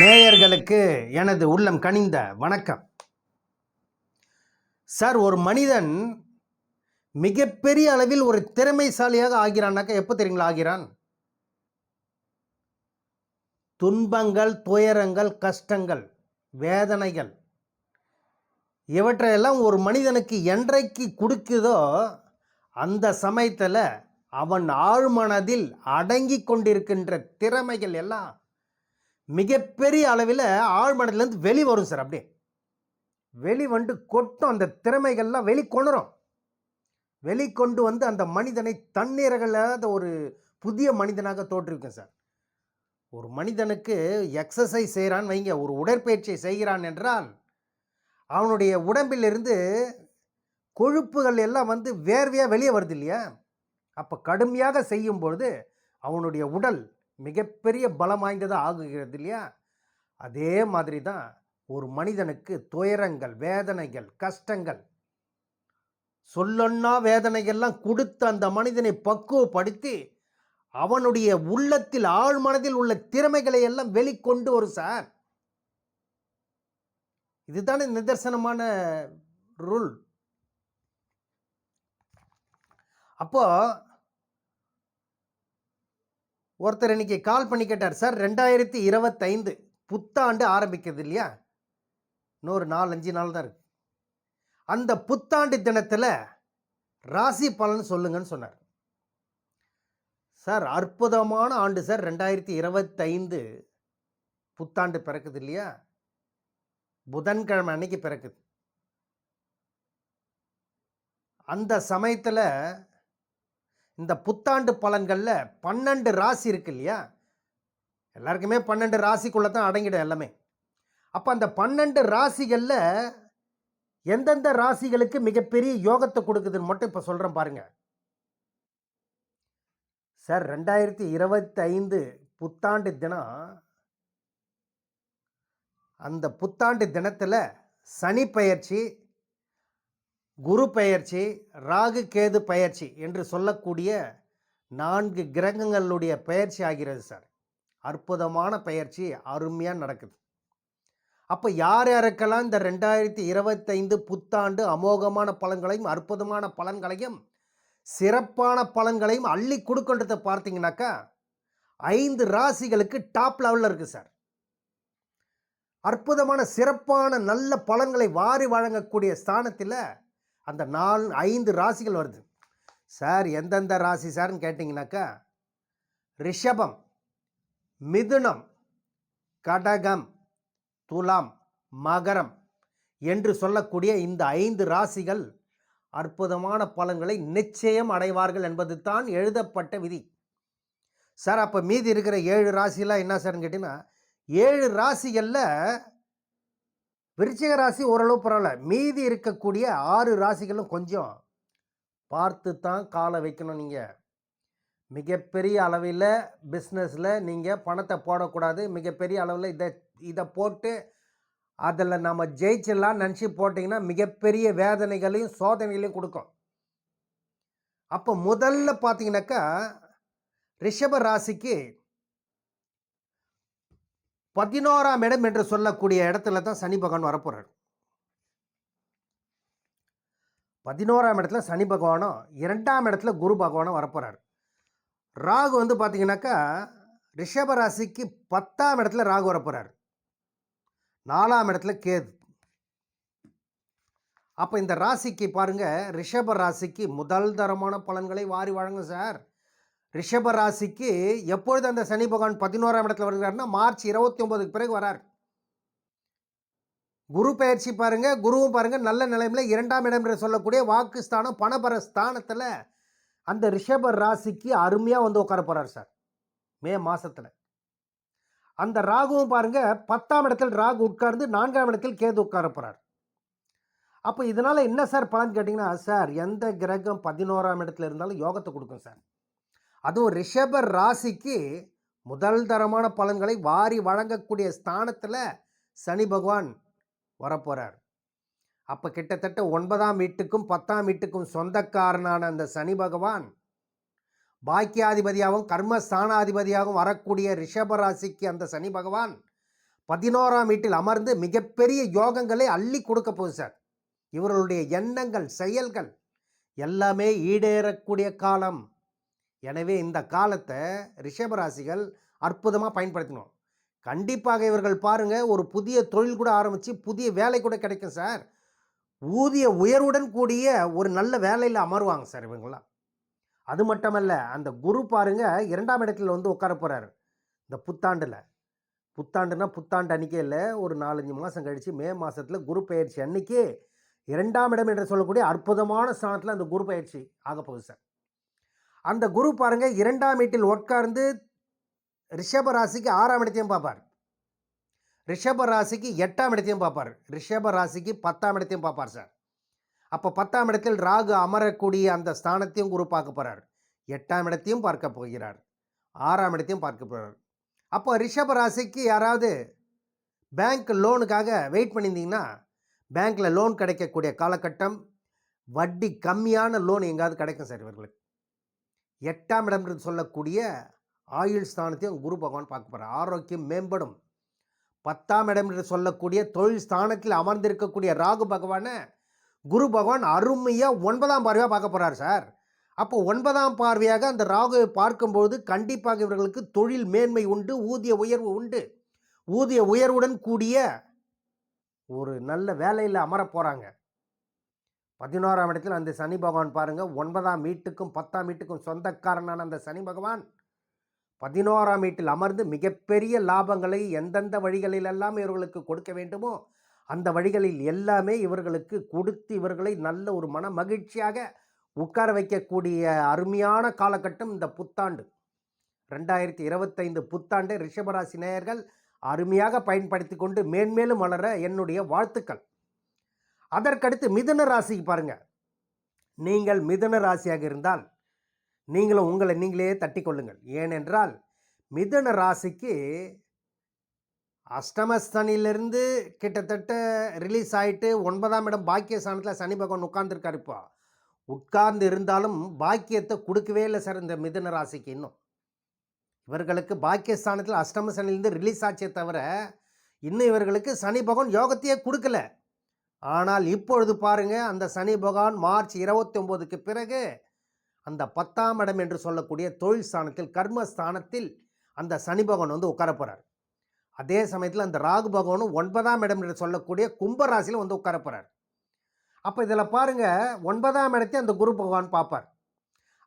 நேயர்களுக்கு எனது உள்ளம் கனிந்த வணக்கம். சார் ஒரு மனிதன் மிகப்பெரிய அளவில் ஒரு திறமைசாலியாக ஆகிறான்னாக்கா எப்போ தெரியுங்களா ஆகிறான்? துன்பங்கள் துயரங்கள் கஷ்டங்கள் வேதனைகள் இவற்றையெல்லாம் ஒரு மனிதனுக்கு என்றைக்கு கொடுக்குதோ அந்த சமயத்தில் அவன் ஆழ்மனதில் அடங்கி கொண்டிருக்கின்ற திறமைகள் எல்லாம் மிகப்பெரிய அளவில் ஆழ்மனதுலேருந்து வெளி வரும் சார் அப்படியே. வெளி வந்து கொட்டும் அந்த திறமைகள்லாம் வெளிக்கொணரும் வெளிக்கொண்டு வந்து அந்த மனிதனை தண்ணீரகலாத ஒரு புதிய மனிதனாக தோற்றுவிக்கும் சார். ஒரு மனிதனுக்கு எக்ஸசைஸ் செய்கிறான் வைங்க ஒரு உடற்பயிற்சியை செய்கிறான் என்றால் அவனுடைய உடம்பிலிருந்து கொழுப்புகள் எல்லாம் வந்து வேர்வையாக வெளியே வருது இல்லையா? அப்போ கடுமையாக செய்யும்பொழுது அவனுடைய உடல் மிகப்பெரிய பலம் வாய்ந்ததாக ஆகுகிறது இல்லையா? அதே மாதிரி தான் ஒரு மனிதனுக்கு துயரங்கள் வேதனைகள் கஷ்டங்கள். சொல்லொன்னா வேதனைகள்லாம் கொடுத்து அந்த மனிதனை பக்குவப்படுத்தி அவனுடைய உள்ளத்தில் ஆழ்மனதில் உள்ள திறமைகளை எல்லாம் வெளிக்கொண்டு வரும் சார். இதுதானே நிதர்சனமான ரூல். அப்போ ஒருத்தர் இன்றைக்கி கால் பண்ணி கேட்டார் சார் ரெண்டாயிரத்தி இருபத்தைந்து புத்தாண்டு ஆரம்பிக்கிறது இல்லையா? இன்னொரு நாலு அஞ்சு நாள் தான் இருக்கு. அந்த புத்தாண்டு தினத்தில் ராசி பலன் சொல்லுங்கன்னு சொன்னார். சார் அற்புதமான ஆண்டு சார். ரெண்டாயிரத்தி இருபத்தைந்து புத்தாண்டு பிறக்குது இல்லையா? புதன்கிழமை அன்னைக்கு பிறக்குது. அந்த சமயத்தில் இந்த புத்தாண்டு பலன்களில் பன்னெண்டு ராசி இருக்கு இல்லையா? எல்லாருக்குமே பன்னெண்டு ராசிக்குள்ளே தான் அடங்கிடும் எல்லாமே. அப்போ அந்த பன்னெண்டு ராசிகளில் எந்தெந்த ராசிகளுக்கு மிகப்பெரிய யோகத்தை கொடுக்குதுன்னு மட்டும் இப்போ சொல்கிறேன் பாருங்கள் சார் ரெண்டாயிரத்தி இருபத்தி ஐந்து புத்தாண்டு தினம் அந்த புத்தாண்டு தினத்தில் சனி பயிற்சி குரு பெயர்ச்சி ராகு கேது பயிற்சி என்று சொல்லக்கூடிய நான்கு கிரகங்களுடைய பெயர்ச்சி ஆகிறது சார். அற்புதமான பயிற்சி அருமையாக நடக்குது. அப்போ யார் யாருக்கெல்லாம் இந்த ரெண்டாயிரத்தி இருபத்தைந்து புத்தாண்டு அமோகமான பலன்களையும் அற்புதமான பலன்களையும் சிறப்பான பலன்களையும் அள்ளி கொடுக்கின்றதை பார்த்தீங்கன்னாக்கா ஐந்து ராசிகளுக்கு டாப் லெவலில் இருக்குது சார். அற்புதமான சிறப்பான நல்ல பலன்களை வாரி வழங்கக்கூடிய ஸ்தானத்தில் அந்த நாலு ஐந்து ராசிகள் வருது. சார் எந்தெந்த ராசி சார்னு கேட்டிங்கனாக்கா ரிஷபம் மிதுனம் கடகம் துலாம் மகரம் என்று சொல்லக்கூடிய இந்த ஐந்து ராசிகள் அற்புதமான பலன்களை நிச்சயம் அடைவார்கள் என்பது தான் எழுதப்பட்ட விதி. சார் அப்போ மீதி இருக்கிற ஏழு ராசிலாம் என்ன சார்னு கேட்டிங்கன்னா ஏழு ராசிகளில் விருச்சிக ராசி ஓரளவு பரவாயில்ல. மீதி இருக்கக்கூடிய ஆறு ராசிகளும் கொஞ்சம் பார்த்து தான் காலை வைக்கணும் நீங்கள் மிகப்பெரிய அளவில் பிஸ்னஸில் நீங்கள் பணத்தை போடக்கூடாது. மிகப்பெரிய அளவில் இதை இதை போட்டு அதில் நம்ம ஜெயிச்சிடலாம் நினச்சி போட்டிங்கன்னா மிகப்பெரிய வேதனைகளையும் சோதனைகளையும் கொடுக்கும். அப்போ முதல்ல பார்த்தீங்கன்னாக்கா ரிஷப ராசிக்கு பதினோராம் இடம் என்று சொல்லக்கூடிய இடத்துல தான் சனி பகவான் வரப்போகிறார் பதினோராம் இடத்துல சனி பகவானும் இரண்டாம் இடத்துல குரு பகவானும் வரப்போகிறார் ராகு வந்து பார்த்தீங்கன்னாக்கா ரிஷப ராசிக்கு பத்தாம் இடத்துல ராகு வரப்போகிறார் நாலாம் இடத்துல கேது. அப்போ இந்த ராசிக்கு பாருங்கள் ரிஷப ராசிக்கு முதல் தரமான பலன்களை வாரி வழங்கும் சார். ரிஷபராசிக்கு எப்பொழுது அந்த சனி பகவான் பதினோராம் இடத்துல வருகிறார்னா மார்ச் இருபத்தி ஒன்பதுக்கு பிறகு வரார். குரு பயிற்சி பாருங்கள் குருவும் பாருங்கள் நல்ல நிலைமையில இரண்டாம் இடம் என்று சொல்லக்கூடிய வாக்கு ஸ்தானம் பணபர ஸ்தானத்தில் அந்த ரிஷப ராசிக்கு அருமையாக வந்து உட்கார போகிறார் சார் மே மாதத்தில் அந்த ராகுவும் பாருங்கள் பத்தாம் இடத்தில் ராகு உட்கார்ந்து நான்காம் இடத்தில் கேது உட்கார போகிறார் அப்போ இதனால் என்ன சார் பலன் கேட்டிங்கன்னா சார் எந்த கிரகம் பதினோராம் இடத்துல இருந்தாலும் யோகத்தை கொடுக்கும் சார். அதுவும் ரிஷப ராசிக்கு முதல் தரமான பலன்களை வாரி வழங்கக்கூடிய ஸ்தானத்தில் சனி பகவான் வரப்போகிறார் அப்போ கிட்டத்தட்ட ஒன்பதாம் வீட்டுக்கும் பத்தாம் வீட்டுக்கும் சொந்தக்காரனான அந்த சனி பகவான் பாக்கியாதிபதியாகவும் கர்ம ஸ்தானாதிபதியாகவும் வரக்கூடிய ரிஷப ராசிக்கு அந்த சனி பகவான் பதினோராம் வீட்டில் அமர்ந்து மிகப்பெரிய யோகங்களை அள்ளி கொடுக்க போகுது சார். இவர்களுடைய எண்ணங்கள் செயல்கள் எல்லாமே ஈடேறக்கூடிய காலம். எனவே இந்த காலத்தை ரிஷபராசிகள் அற்புதமாக பயன்படுத்தணும் கண்டிப்பாக இவர்கள் பாருங்கள் ஒரு புதிய தொழில் கூட ஆரம்பித்து புதிய வேலை கூட கிடைக்கும் சார். ஊதிய உயர்வுடன் கூடிய ஒரு நல்ல வேலையில் அமருவாங்க சார் இவங்களாம் அது மட்டுமல்ல அந்த குரு பாருங்க இரண்டாம் இடத்துல வந்து உட்கார போகிறாரு இந்த புத்தாண்டில். புத்தாண்டுனா புத்தாண்டு அன்றைக்கே இல்லை ஒரு நாலஞ்சு மாதம் கழித்து மே மாதத்தில் குரு பயிற்சி அன்னைக்கு இரண்டாம் இடம் என்று சொல்லக்கூடிய அற்புதமான ஸ்தானத்தில் அந்த குரு பயிற்சி ஆக போகுது சார். அந்த குரு பாருங்கள் இரண்டாம் வீட்டில் உட்கார்ந்து ரிஷப ராசிக்கு ஆறாம் இடத்தையும் பார்ப்பார். ரிஷப ராசிக்கு எட்டாம் இடத்தையும் பார்ப்பார். ரிஷப ராசிக்கு பத்தாம் இடத்தையும் பார்ப்பார் சார். அப்போ பத்தாம் இடத்தில் ராகு அமரக்கூடிய அந்த ஸ்தானத்தையும் குரு பார்க்க போகிறார் எட்டாம் இடத்தையும் பார்க்க போகிறார். ஆறாம் இடத்தையும் பார்க்க போகிறார் அப்போ ரிஷப ராசிக்கு யாராவது பேங்க் லோனுக்காக வெயிட் பண்ணியிருந்தீங்கன்னா பேங்க்கில் லோன் கிடைக்கக்கூடிய காலகட்டம் வட்டி கம்மியான லோன் எங்காவது கிடைக்கும் சார் இவர்களுக்கு. எட்டாம் இடம் என்று சொல்லக்கூடிய ஆயுள் ஸ்தானத்தையும் குரு பகவான் பார்க்க போகிறார் ஆரோக்கியம் மேம்படும். பத்தாம் இடம் என்று சொல்லக்கூடிய தொழில் ஸ்தானத்தில் அமர்ந்திருக்கக்கூடிய ராகு பகவானை குரு பகவான் அருமையாக ஒன்பதாம் பார்வையாக பார்க்க போகிறார் சார். அப்போ ஒன்பதாம் பார்வையாக அந்த ராகுவை பார்க்கும்போது கண்டிப்பாக இவர்களுக்கு தொழில் மேன்மை உண்டு ஊதிய உயர்வு உண்டு. ஊதிய உயர்வுடன் கூடிய ஒரு நல்ல வேலையில் அமர போகிறாங்க பதினோராம் இடத்தில் அந்த சனி பகவான் பாருங்கள் ஒன்பதாம் வீட்டுக்கும் பத்தாம் வீட்டுக்கும் சொந்தக்காரனான அந்த சனி பகவான். பதினோராம் வீட்டில் அமர்ந்து மிகப்பெரிய லாபங்களை எந்தெந்த வழிகளிலெல்லாம் இவர்களுக்கு கொடுக்க வேண்டுமோ அந்த வழிகளில் எல்லாமே இவர்களுக்கு கொடுத்து இவர்களை நல்ல ஒரு மன மகிழ்ச்சியாக உட்கார வைக்கக்கூடிய அருமையான காலகட்டம் இந்த புத்தாண்டு. ரெண்டாயிரத்தி இருபத்தைந்து புத்தாண்டு ரிஷபராசி நேயர்கள் அருமையாக பயன்படுத்தி கொண்டு மேன்மேலும் வளர என்னுடைய வாழ்த்துக்கள். அதற்கடுத்து மிதுன ராசிக்கு பாருங்கள் நீங்கள் மிதுன ராசியாக இருந்தால் நீங்களும் உங்களை நீங்களே தட்டி கொள்ளுங்கள் ஏனென்றால் மிதுன ராசிக்கு அஷ்டமஸ்தனிலிருந்து கிட்டத்தட்ட ரிலீஸ் ஆகிட்டு ஒன்பதாம் இடம் பாக்கிய ஸ்தானத்தில் சனி பகவான் உட்கார்ந்துருக்கார் இப்போ. உட்கார்ந்து இருந்தாலும் பாக்கியத்தை கொடுக்கவே இல்லை சார் இந்த மிதுன ராசிக்கு இன்னும். இவர்களுக்கு பாக்கியஸ்தானத்தில் அஷ்டம சனிலேருந்து ரிலீஸ் ஆச்சே தவிர இன்னும் இவர்களுக்கு சனி பகவான் யோகத்தையே கொடுக்கல. ஆனால் இப்பொழுது பாருங்க அந்த சனி பகவான் மார்ச் இருபத்தி ஒம்போதுக்கு பிறகு அந்த பத்தாம் இடம் என்று சொல்லக்கூடிய தொழில் ஸ்தானத்தில் கர்மஸ்தானத்தில் அந்த சனி பகவான் வந்து உட்கார போகிறார் அதே சமயத்தில் அந்த ராகு பகவானும் ஒன்பதாம் இடம் என்று சொல்லக்கூடிய கும்பராசியில் வந்து உட்கார போகிறார் அப்போ இதில் பாருங்க ஒன்பதாம் இடத்தையும் அந்த குரு பகவான் பார்ப்பார்.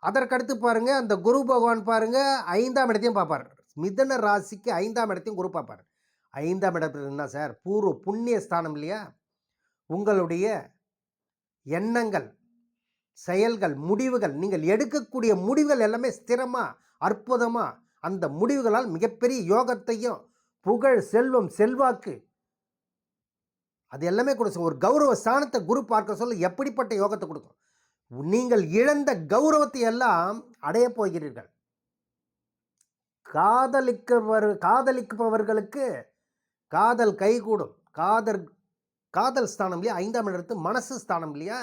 அதற்கடுத்து பாருங்க அந்த குரு பகவான் பாருங்க ஐந்தாம் இடத்தையும் பார்ப்பார். மிதன ராசிக்கு ஐந்தாம் இடத்தையும் குரு பார்ப்பார். ஐந்தாம் இடத்துல என்ன சார்? பூர்வ புண்ணிய ஸ்தானம் இல்லையா? உங்களுடைய எண்ணங்கள் செயல்கள் முடிவுகள் நீங்கள் எடுக்கக்கூடிய முடிவுகள் எல்லாமே ஸ்திரமாக அற்புதமாக அந்த முடிவுகளால் மிகப்பெரிய யோகத்தையும் புகழ் செல்வம் செல்வாக்கு அது எல்லாமே கொடுக்கும் ஒரு கௌரவ ஸ்தானத்தை குரு பார்க்க சொல்ல எப்படிப்பட்ட யோகத்தை கொடுக்கும்? நீங்கள் இழந்த கௌரவத்தை எல்லாம் அடைய போகிறீர்கள். காதலிக்கவர் காதலிப்பவர்களுக்கு காதல் கைகூடும். காதல் காதல் ஸ்தானம் இல்லையா? ஐந்தாம் இடத்து மனசு ஸ்தானம் இல்லையா?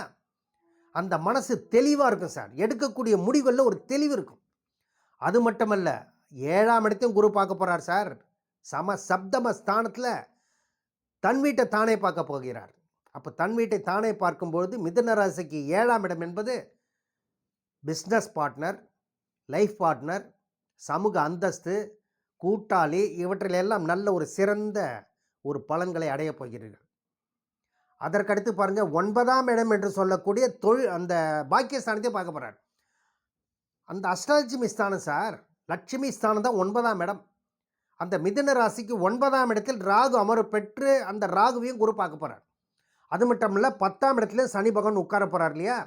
அந்த மனசு தெளிவாக இருக்கும் சார். எடுக்கக்கூடிய முடிவுகளில் ஒரு தெளிவு இருக்கும். அது மட்டுமல்ல ஏழாம் இடத்தையும் குரு பார்க்க போகிறார் சார். சம சப்தம ஸ்தானத்தில் தன் வீட்டை தானே பார்க்க போகிறார். அப்போ தன் வீட்டை தானே பார்க்கும்பொழுது மிதுன ராசிக்கு ஏழாம் இடம் என்பது பிஸ்னஸ் பார்ட்னர் லைஃப் பார்ட்னர் சமூக அந்தஸ்து கூட்டாளி இவற்றிலெல்லாம் நல்ல ஒரு சிறந்த ஒரு பலன்களை அடையப் போகிறீர்கள். அதற்கடுத்து பாருங்கள் ஒன்பதாம் இடம் என்று சொல்லக்கூடிய தொழில் அந்த பாக்கியஸ்தானத்தையும் பார்க்க போகிறார் அந்த அஷ்டலட்சுமி ஸ்தானம் சார் லட்சுமி ஸ்தானம் தான் ஒன்பதாம் இடம். அந்த மிதுன ராசிக்கு ஒன்பதாம் இடத்தில் ராகு அமர பெற்று அந்த ராகுவையும் குரு பார்க்க போகிறார் அது மட்டும் இல்லை பத்தாம் இடத்துல சனி பகவான் உட்கார போகிறார் இல்லையா?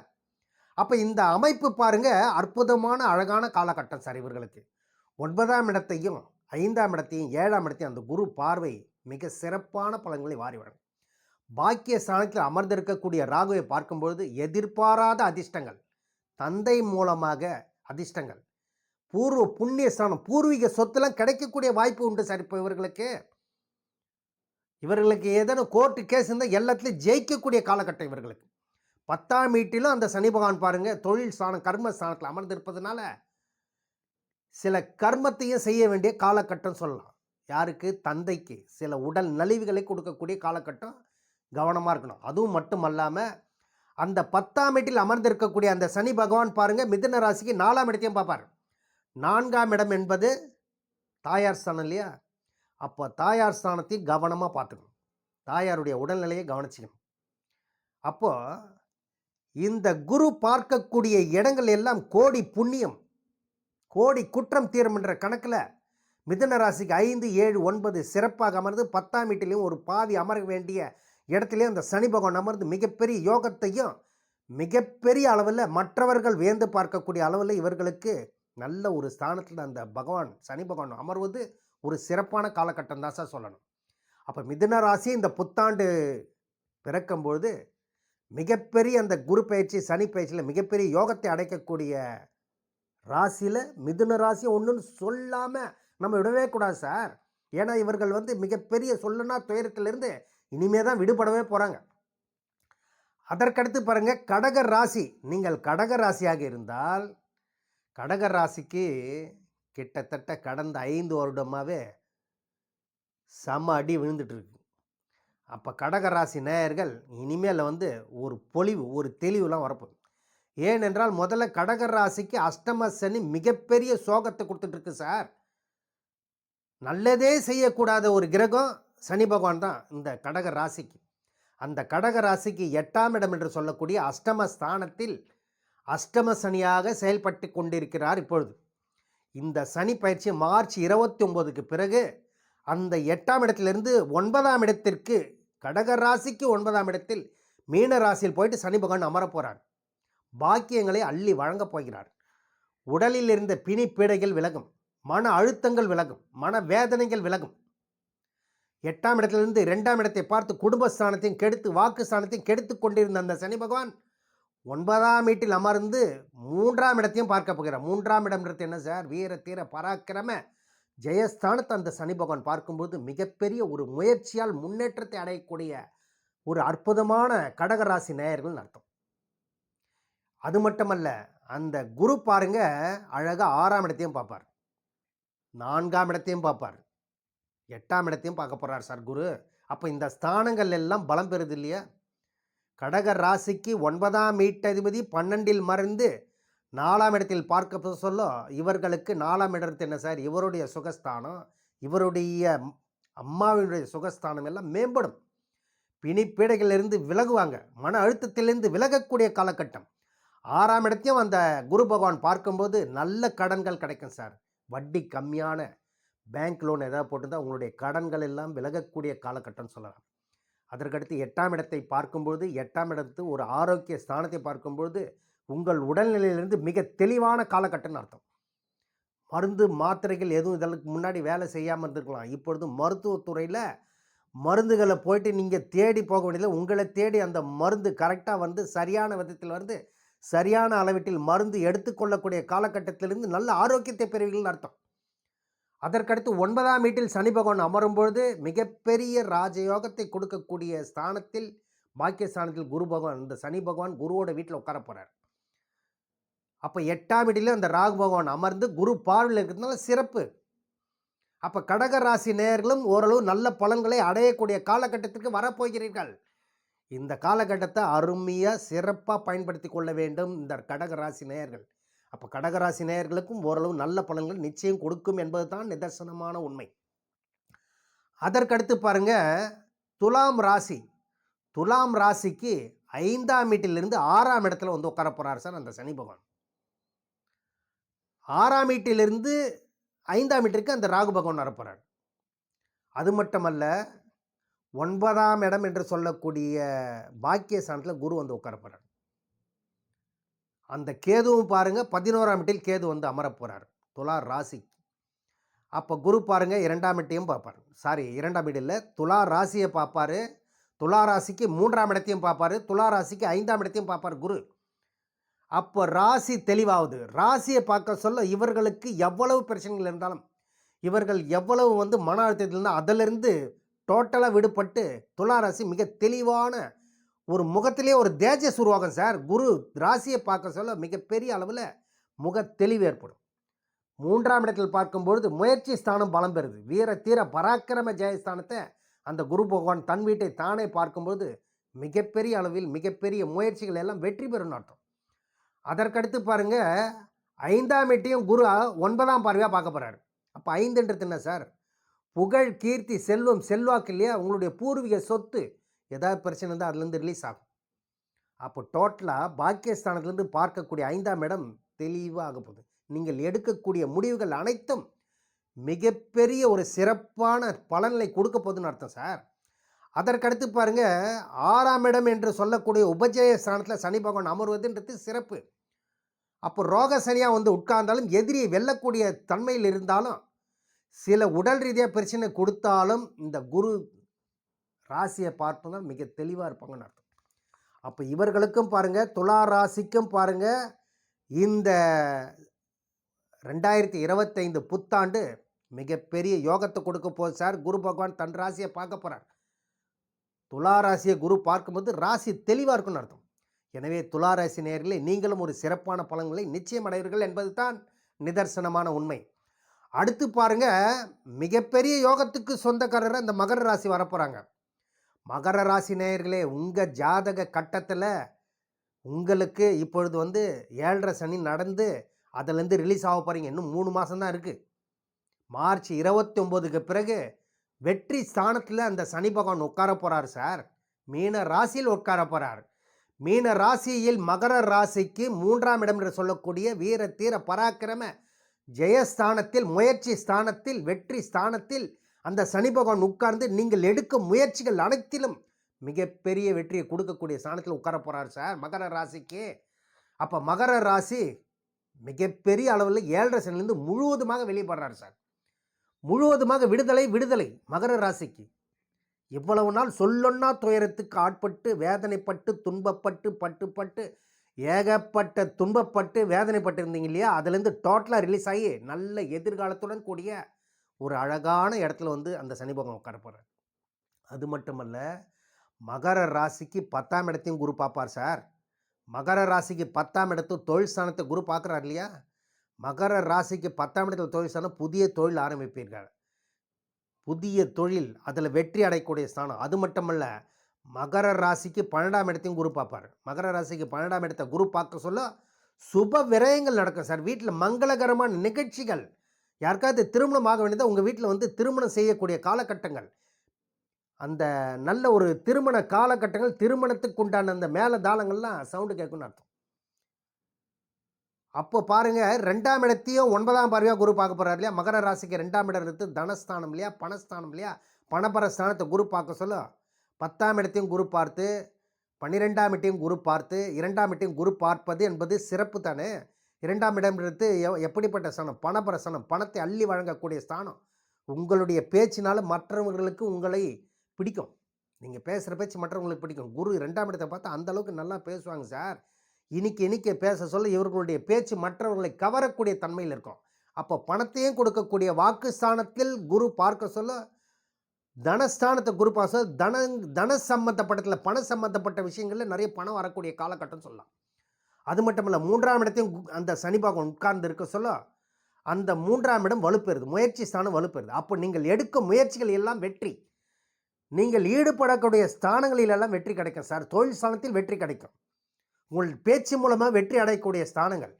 அப்போ இந்த அமைப்பு பாருங்க அற்புதமான அழகான காலகட்டம் சார் இவர்களுக்கு. ஒன்பதாம் இடத்தையும் ஐந்தாம் இடத்தையும் ஏழாம் இடத்தையும் அந்த குரு பார்வை மிக சிறப்பான பலன்களை வாரி வழங்கும். பாக்கிய ஸ்தானத்தில் அமர்ந்திருக்கக்கூடிய ராகுவை பார்க்கும்பொழுது எதிர்பாராத அதிர்ஷ்டங்கள். தந்தை மூலமாக அதிர்ஷ்டங்கள். பூர்வ புண்ணிய ஸ்தானம் பூர்வீக சொத்துலாம் கிடைக்கக்கூடிய வாய்ப்பு உண்டு சார் இப்போ இவர்களுக்கு. இவர்களுக்கு ஏதேனும் கோர்ட்டு கேஸ் இருந்தால் எல்லாத்துலேயும் ஜெயிக்கக்கூடிய காலகட்டம் இவர்களுக்கு. பத்தாம் வீட்டிலும் அந்த சனி பகவான் பாருங்கள் தொழில் ஸ்தானம் கர்ம ஸ்தானத்தில் அமர்ந்திருப்பதுனால சில கர்மத்தையும் செய்ய வேண்டிய காலகட்டம் சொல்லலாம். யாருக்கு? தந்தைக்கு. சில உடல் நலிவுகளை கொடுக்கக்கூடிய காலகட்டம் கவனமாக இருக்கணும். அதுவும் மட்டுமல்லாமல் அந்த பத்தாம் வீட்டில் அமர்ந்திருக்கக்கூடிய அந்த சனி பகவான் பாருங்கள் மிதுன ராசிக்கு நாலாம் இடத்தையும் பார்ப்பார். நான்காம் இடம் என்பது தாயார் ஸ்தானம் இல்லையா? அப்போ தாயார் ஸ்தானத்தையும் கவனமாக பார்த்துக்கணும். தாயாருடைய உடல்நிலையை கவனிச்சிக்கணும். அப்போது இந்த குரு பார்க்கக்கூடிய இடங்கள் எல்லாம் கோடி புண்ணியம் கோடி குற்றம் தீரும் என்ற கணக்கில் மிதுன ராசிக்கு ஐந்து ஏழு ஒன்பது சிறப்பாக அமர்ந்து பத்தாம் வீட்டிலையும் ஒரு பாதி அமர வேண்டிய இடத்துலையும் அந்த சனி பகவான் அமர்ந்து மிகப்பெரிய யோகத்தையும் மிகப்பெரிய அளவில் மற்றவர்கள் வியந்து பார்க்கக்கூடிய அளவில் இவர்களுக்கு நல்ல ஒரு ஸ்தானத்தில் அந்த பகவான் சனி பகவான் அமர்வது ஒரு சிறப்பான காலகட்டம் தான் சார் சொல்லணும். அப்போ மிதுன ராசி இந்த புத்தாண்டு பிறக்கும்பொழுது மிகப்பெரிய அந்த குரு பயிற்சி சனி பயிற்சியில் மிகப்பெரிய யோகத்தை அடைக்கக்கூடிய ராசியில் மிதுன ராசி ஒன்றுன்னு சொல்லாமல் நம்ம விடவே கூடாது சார். ஏன்னா இவர்கள் வந்து மிகப்பெரிய சொல்லுனா துயரத்திலிருந்து இனிமே தான் விடுபடவே போகிறாங்க அதற்கடுத்து பாருங்கள் கடக ராசி. நீங்கள் கடக ராசியாக இருந்தால் கடக ராசிக்கு கிட்டத்தட்ட கடந்த ஐந்து வருடமாகவே செம அடி விழுந்துட்டுருக்கு அப்போ கடக ராசி நேயர்கள் இனிமேல் வந்து ஒரு பொலிவு ஒரு தெளிவுலாம் வரப்போகுது. ஏனென்றால் முதல்ல கடக ராசிக்கு அஷ்டம சனி மிகப்பெரிய சோகத்தை கொடுத்துட்ருக்கு சார். நல்லதே செய்யக்கூடாத ஒரு கிரகம் சனி பகவான் தான் இந்த கடக ராசிக்கு. அந்த கடக ராசிக்கு எட்டாம் இடம் என்று சொல்லக்கூடிய அஷ்டம ஸ்தானத்தில் அஷ்டம சனியாக செயல்பட்டு கொண்டிருக்கிறார் இப்பொழுது. இந்த சனி பயிற்சி மார்ச் இருபத்தி ஒம்போதுக்கு பிறகு அந்த எட்டாம் இடத்திலிருந்து ஒன்பதாம் இடத்திற்கு கடக ராசிக்கு ஒன்பதாம் இடத்தில் மீன ராசியில் போயிட்டு சனி பகவான் அமரப் போகிறார் பாக்கியங்களை அள்ளி வழங்கப் போகிறார். உடலில் இருந்த பிணி பீடைகள் விலகும் மன அழுத்தங்கள் விலகும் மன வேதனைகள் விலகும் எட்டாம் இடத்திலிருந்து ரெண்டாம் இடத்தை பார்த்து குடும்பஸ்தானத்தையும் கெடுத்து வாக்கு ஸ்தானத்தையும் கெடுத்து கொண்டிருந்த அந்த சனி பகவான் ஒன்பதாம் வீட்டில் அமர்ந்து மூன்றாம் இடத்தையும் பார்க்க போகிறார். மூன்றாம் இடம்ன்றது என்ன சார்? வீர தீர பராக்கிரம ஜெயஸ்தானத்தை அந்த சனி பகவான் பார்க்கும்போது மிகப்பெரிய ஒரு முயற்சியால் முன்னேற்றத்தை அடையக்கூடிய ஒரு அற்புதமான கடகராசி நேயர்கள் அர்த்தம். அது மட்டுமல்ல அந்த குரு பாருங்க அழகாக ஆறாம் இடத்தையும் பார்ப்பார். நான்காம் இடத்தையும் பார்ப்பார். எட்டாம் இடத்தையும் பார்க்க போகிறார் சார் குரு. அப்போ இந்த ஸ்தானங்கள் எல்லாம் பலம் பெறுது இல்லையா? கடக ராசிக்கு ஒன்பதாம் வீட்டதிபதி பன்னெண்டில் மறைந்து நாலாம் இடத்தில் பார்க்க சொல்ல இவர்களுக்கு நாலாம் இடத்து என்ன சார்? இவருடைய சுகஸ்தானம் இவருடைய அம்மாவினுடைய சுகஸ்தானம் எல்லாம் மேம்படும். பிணிப்பீடைகளிலிருந்து விலகுவாங்க. மன அழுத்தத்திலிருந்து விலகக்கூடிய காலகட்டம். ஆறாம் இடத்தையும் அந்த குரு பகவான் பார்க்கும்போது நல்ல கடன்கள் கிடைக்கும் சார். வட்டி கம்மியான பேங்க் லோன் ஏதாவது போட்டிருந்தால் உங்களுடைய கடன்கள் எல்லாம் விலகக்கூடிய காலகட்டம்னு சொல்லலாம். அதற்கடுத்து எட்டாம் இடத்தை பார்க்கும்போது எட்டாம் இடத்து ஒரு ஆரோக்கிய ஸ்தானத்தை பார்க்கும்போது உங்கள் உடல்நிலையிலிருந்து மிக தெளிவான காலகட்டம்னு அர்த்தம். மருந்து மாத்திரைகள் எதுவும் இதற்கு முன்னாடி வேலை செய்யாமல் இருந்திருக்கலாம். இப்பொழுது மருத்துவத்துறையில் மருந்துகளை போயிட்டு நீங்கள் தேடி போக வேண்டியதில்லை. உங்களை தேடி அந்த மருந்து கரெக்டாக வந்து சரியான விதத்தில் வந்து சரியான அளவீட்டில் மருந்து எடுத்துக்கொள்ளக்கூடிய காலகட்டத்திலிருந்து நல்ல ஆரோக்கியத்தை பெறுவீங்கள்னு அர்த்தம். அதற்கடுத்து ஒன்பதாம் வீட்டில் சனி பகவான் அமரும் பொழுது மிகப்பெரிய ராஜயோகத்தை கொடுக்கக்கூடிய ஸ்தானத்தில் பாக்கிய ஸ்தானத்தில் குரு பகவான் இந்த சனி பகவான் குருவோட வீட்டில் உட்கார போகிறார் அப்போ எட்டாம் வீட்டில் அந்த ராகு பகவான் அமர்ந்து குரு பார்வையில் இருக்கிறதுனால சிறப்பு. அப்போ கடக ராசி நேயர்களும் ஓரளவு நல்ல பலன்களை அடையக்கூடிய காலகட்டத்திற்கு வரப்போகிறீர்கள். இந்த காலகட்டத்தை அருமையாக சிறப்பாக பயன்படுத்தி கொள்ள வேண்டும். இந்த கடக ராசி நேயர்கள். அப்போ கடகராசி நேயர்களுக்கும் ஓரளவு நல்ல பலன்கள் நிச்சயம் கொடுக்கும் என்பது தான் நிதர்சனமான உண்மை. அதற்கடுத்து பாருங்க துலாம் ராசி. துலாம் ராசிக்கு ஐந்தாம் வீட்டிலிருந்து ஆறாம் இடத்துல வந்து உட்கார போகிறார் சார் அந்த சனி பகவான். ஆறாம் வீட்டிலிருந்து ஐந்தாம் வீட்டிற்கு அந்த ராகு பகவான் வரப்போகிறார் அது மட்டுமல்ல ஒன்பதாம் இடம் என்று சொல்லக்கூடிய பாக்கிய ஸ்தானத்தில் குரு வந்து உட்கார போகிறார் அந்த கேதுவும் பாருங்கள் பதினோராம் வீட்டில் கேது வந்து அமரப்போகிறார் துலா ராசி அப்போ குரு பாருங்கள் இரண்டாம் வீட்டையும் பார்ப்பார். சாரி இரண்டாம் வீடில் துலா ராசியை பார்ப்பார். துலா ராசிக்கு மூன்றாம் இடத்தையும் பார்ப்பார். துலா ராசிக்கு ஐந்தாம் இடத்தையும் பார்ப்பார் குரு. அப்போ ராசி தெளிவாகுது. ராசியை பார்க்க சொல்ல இவர்களுக்கு எவ்வளவு பிரச்சனைகள் இருந்தாலும் இவர்கள் எவ்வளவு வந்து மன அழுத்தத்தில் இருந்தால் அதிலிருந்து டோட்டலாக விடுபட்டு துலா ராசி மிக தெளிவான ஒரு முகத்திலே ஒரு தேஜஸ் உருவாகும் சார். குரு ராசியை பார்க்க சொல்ல மிகப்பெரிய அளவில் முக தெளிவு ஏற்படும். மூன்றாம் இடத்தில் பார்க்கும்பொழுது முயற்சி ஸ்தானம் பலம் பெறுது. வீர தீர பராக்கிரம ஜெயஸ்தானத்தை அந்த குரு பகவான் தன் வீட்டை தானே பார்க்கும்போது மிகப்பெரிய அளவில் மிகப்பெரிய முயற்சிகள் எல்லாம் வெற்றி பெறும் அர்த்தம். அதற்கடுத்து பாருங்க ஐந்தாம் எட்டையும் குரு ஒன்பதாம் பார்வையாக பார்க்க போகிறாரு அப்போ ஐந்துன்றது என்ன சார்? புகழ் கீர்த்தி செல்வம் செல்வாக்கு இல்லையா? உங்களுடைய பூர்வீக சொத்து ஏதாவது பிரச்சனை இருந்தால் அதுலேருந்து ரிலீஸ் ஆகும். அப்போ டோட்டலாக பாக்கியஸ்தானத்துலேருந்து பார்க்கக்கூடிய ஐந்தாம் இடம் தெளிவாக போகுது. நீங்கள் எடுக்கக்கூடிய முடிவுகள் அனைத்தும் மிகப்பெரிய ஒரு சிறப்பான பலன்களை கொடுக்க போகுதுன்னு அர்த்தம் சார். அதற்கடுத்து பாருங்கள் ஆறாம் இடம் என்று சொல்லக்கூடிய உபஜய ஸ்தானத்தில் சனி பகவான் அமர்வதுன்றது சிறப்பு. அப்போ ரோக சனியாக வந்து உட்கார்ந்தாலும் எதிரியை வெல்லக்கூடிய தன்மையில் இருந்தாலும் சில உடல் ரீதியாக பிரச்சனை கொடுத்தாலும் இந்த குரு ராசியை பார்ப்பதால் மிக தெளிவாக இருப்பாங்கன்னு அர்த்தம். அப்போ இவர்களுக்கும் பாருங்கள் துலா ராசிக்கும் பாருங்கள் இந்த ரெண்டாயிரத்தி இருபத்தைந்து புத்தாண்டு மிகப்பெரிய யோகத்தை கொடுக்க போகுது சார். குரு பகவான் தன் ராசியை பார்க்க போகிறார் துலா ராசியை குரு பார்க்கும்போது ராசி தெளிவாக இருக்குன்னு அர்த்தம். எனவே துலா ராசி நேயர்களே நீங்களும் ஒரு சிறப்பான பலன்களை நிச்சயம் அடைவீர்கள் என்பது தான் நிதர்சனமான உண்மை. அடுத்து பாருங்கள் மிகப்பெரிய யோகத்துக்கு சொந்தக்காரர் அந்த மகர ராசி வரப்போகிறாங்க மகர ராசி நேயர்களே உங்கள் ஜாதக கட்டத்தில் உங்களுக்கு இப்பொழுது வந்து ஏழரை சனி நடந்து அதுலேருந்து ரிலீஸ் ஆக போகிறீங்க இன்னும் மூணு மாதம் தான் இருக்குது மார்ச் இருபத்தி ஒம்போதுக்கு பிறகு வெற்றி ஸ்தானத்தில் அந்த சனி பகவான் உட்கார போகிறார் சார். மீன ராசியில் உட்கார போகிறார் மீன ராசியில் மகர ராசிக்கு மூன்றாம் இடம் என்று சொல்லக்கூடிய வீர தீர பராக்கிரம ஜெயஸ்தானத்தில் முயற்சி ஸ்தானத்தில் வெற்றி ஸ்தானத்தில் அந்த சனி பகவான் உட்கார்ந்து நீங்கள் எடுக்கும் முயற்சிகள் அனைத்திலும் மிகப்பெரிய வெற்றியை கொடுக்கக்கூடிய ஸ்தானத்தில் உட்கார போகிறார் சார் மகர ராசிக்கு. அப்போ மகர ராசி மிகப்பெரிய அளவில் ஏழரை சனிலேருந்து முழுவதுமாக வெளிப்படுறார் சார். முழுவதுமாக விடுதலை விடுதலை மகர ராசிக்கு. இவ்வளவு நாள் சொல்லொன்னா துயரத்துக்கு ஆட்பட்டு வேதனைப்பட்டு துன்பப்பட்டு பட்டுப்பட்டு ஏகப்பட்ட துன்பப்பட்டு வேதனைப்பட்டு இருந்தீங்க இல்லையா? அதுலேருந்து டோட்டலாக ரிலீஸ் ஆகி நல்ல எதிர்காலத்துடன் கூடிய ஒரு அழகான இடத்துல வந்து அந்த சனி பகவான் உட்கார போகிறார் அது மட்டுமல்ல மகர ராசிக்கு பத்தாம் இடத்தையும் குரு பார்ப்பார் சார். மகர ராசிக்கு பத்தாம் இடத்து தொழில் ஸ்தானத்தை குரு பார்க்குறார் இல்லையா? மகர ராசிக்கு பத்தாம் இடத்துல தொழில் ஸ்தானம் புதிய தொழில் ஆரம்பிப்பீர்கள். புதிய தொழில் அதில் வெற்றி அடையக்கூடிய ஸ்தானம். அது மட்டுமல்ல மகர ராசிக்கு பன்னெண்டாம் இடத்தையும் குரு பார்ப்பார். மகர ராசிக்கு பன்னெண்டாம் இடத்தை குரு பார்க்க சொல்ல சுப விரயங்கள் நடக்கும் சார். வீட்டில் மங்களகரமான நிகழ்ச்சிகள் யாருக்காவது திருமணம் ஆக வேண்டியதாக உங்கள் வீட்டில் வந்து திருமணம் செய்யக்கூடிய காலகட்டங்கள். அந்த நல்ல ஒரு திருமண காலகட்டங்கள் திருமணத்துக்கு உண்டான அந்த மேல தாளங்கள்லாம் சவுண்டு கேட்கும்னு அர்த்தம். அப்போ பாருங்க ரெண்டாம் இடத்தையும் ஒன்பதாம் பார்வையாக குரு பார்க்க போகிறார் இல்லையா? மகர ராசிக்கு ரெண்டாம் இடம் எடுத்து தனஸ்தானம் இல்லையா? பணஸ்தானம் இல்லையா? பணபர ஸ்தானத்தை குரு பார்க்க சொல்ல. பத்தாம் இடத்தையும் குரு பார்த்து பன்னிரெண்டாம் இடத்தையும் குரு பார்த்து இரண்டாம் இடத்தையும் குரு பார்ப்பது என்பது சிறப்பு தானே? இரண்டாம் இடம் எப்படிப்பட்ட ஸ்தானம்? பணப்பிரசனம் பணத்தை அள்ளி வழங்கக்கூடிய ஸ்தானம். உங்களுடைய பேச்சினால் மற்றவர்களுக்கு உங்களை பிடிக்கும். நீங்கள் பேசுகிற பேச்சு மற்றவங்களுக்கு பிடிக்கும். குரு ரெண்டாம் இடத்தை பார்த்தா அந்த அளவுக்கு நல்லா பேசுவாங்க சார். இன்னைக்கு இன்னைக்கு பேச சொல்ல இவர்களுடைய பேச்சு மற்றவர்களை கவரக்கூடிய தன்மையில் இருக்கும். அப்போ பணத்தையும் கொடுக்கக்கூடிய வாக்கு ஸ்தானத்தில் குரு பார்க்க சொல்ல தனஸ்தானத்தை குரு பார்க்க சொல்ல தன தன சம்மந்தப்பட்டத்தில் பண சம்மந்தப்பட்ட விஷயங்களில் நிறைய பணம் வரக்கூடிய காலகட்டம் சொல்லலாம். அது மட்டும் இல்லை மூன்றாம் இடத்தையும் கு- அந்த சனி பகவான் உட்கார்ந்து இருக்க சொல்ல அந்த மூன்றாம் இடம் வலுப்பெறுது. முயற்சி ஸ்தானம் வலுப்பெறுது. அப்போ நீங்கள் எடுக்கும் முயற்சிகள் எல்லாம் வெற்றி. நீங்கள் ஈடுபடக்கூடிய ஸ்தானங்களிலெல்லாம் வெற்றி கிடைக்கும். சார் தொழில் ஸ்தானத்தில் வெற்றி கிடைக்கும். உங்கள் பேச்சு மூலமாக வெற்றி அடையக்கூடிய ஸ்தானங்கள்.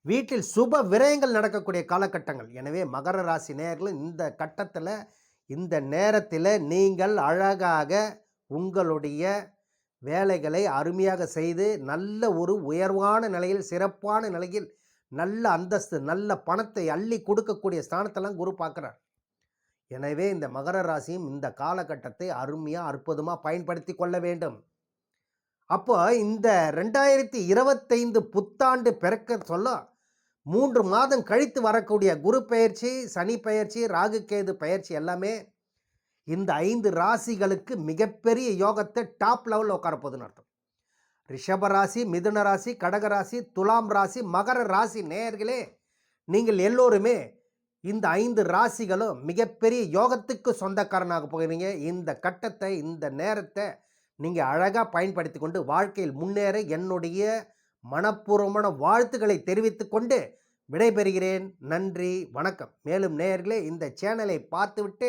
வீட்டில் சுப விரயங்கள் நடக்கக்கூடிய காலகட்டங்கள். எனவே மகர ராசி நேயர்கள் இந்த கட்டத்தில் இந்த நேரத்தில் நீங்கள் அழகாக உங்களுடைய வேலைகளை அருமையாக செய்து நல்ல ஒரு உயர்வான நிலையில் சிறப்பான நிலையில் நல்ல அந்தஸ்து நல்ல பணத்தை அள்ளி கொடுக்கக்கூடிய ஸ்தானத்தெல்லாம் குரு பார்க்குறார். எனவே இந்த மகர ராசியும் இந்த காலகட்டத்தை அருமையாக அற்புதமாக பயன்படுத்தி கொள்ள வேண்டும். அப்போ இந்த ரெண்டாயிரத்தி இருபத்தைந்து புத்தாண்டு பிறக்க சொல்ல மூன்று மாதம் கழித்து வரக்கூடிய குரு பயிற்சி சனி பயிற்சி ராகு கேது எல்லாமே இந்த ஐந்து ராசிகளுக்கு மிகப்பெரிய யோகத்தை டாப் லெவலில் உட்காரப்போகுதுன்னு அர்த்தம். ரிஷப ராசி மிதுன ராசி கடக ராசி துலாம் ராசி மகர ராசி நேயர்களே நீங்கள் எல்லோருமே இந்த ஐந்து ராசிகளும் மிகப்பெரிய யோகத்துக்கு சொந்தக்காரனாக போகிறீங்க. இந்த கட்டத்தை இந்த நேரத்தை நீங்கள் அழகாக பயன்படுத்தி கொண்டு வாழ்க்கையில் முன்னேற என்னுடைய மனப்பூர்வமான வாழ்த்துக்களை தெரிவித்து கொண்டு விடைபெறுகிறேன். நன்றி வணக்கம். மேலும் நேயர்களே இந்த சேனலை பார்த்துவிட்டு